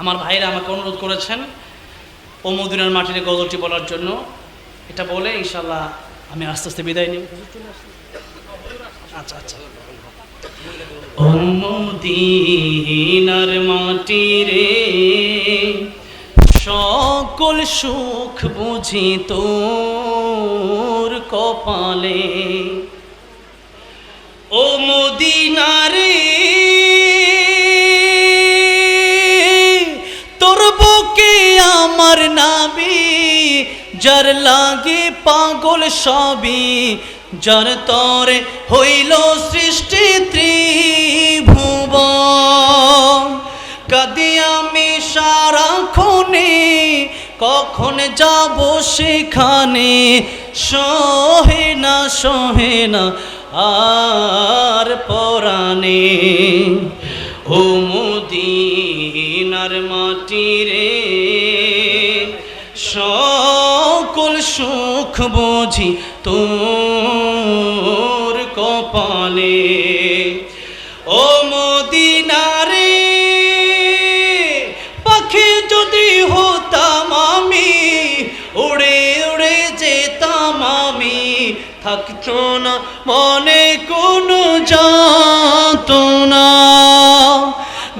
আমার ভাইরা আমাকে অনুরোধ করেছেন, ও মদিনার মাটিতে গজলটি বলার জন্য। এটা বলে ইনশাল্লাহ আমি আস্তে আস্তে বিদায় নিব। আচ্ছা আচ্ছা। মদিনার মাটি রে সকল সুখ বুঝি তোর কপালে। ও মদিনারে যার লাগে পাগল সবই, যার তরে হইল সৃষ্টি ত্রিভুব কাদি আমি সারাক্ষণে, কখন যাব সেখানে? সহে না সহে না, আর পরাণে। ও মুদিনার মাটি রে সকল সুখ বুঝি তোর কপালে। ও মদিনারে, পাখি যদি হতাম আমি, উড়ে উড়ে যেতাম আমি, থাকতো না মনে কোনো যাত না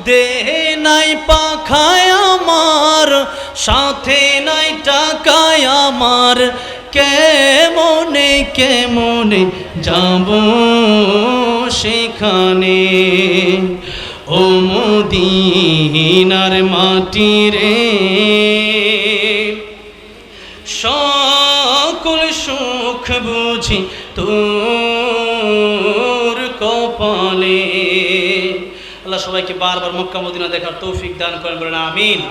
দেহে নাই পাখায় আমার, সাথে নাই টাকায় আমার। কেমনে কেমনে যাব সেখানে? ও মদিনার মাটি রে। সকল সুখ বুঝি তোর কপালে। আল্লাহ সবাইকে বারবার মক্কা, মদিনা দেখার তৌফিক দান করেন, বলেন আমিন।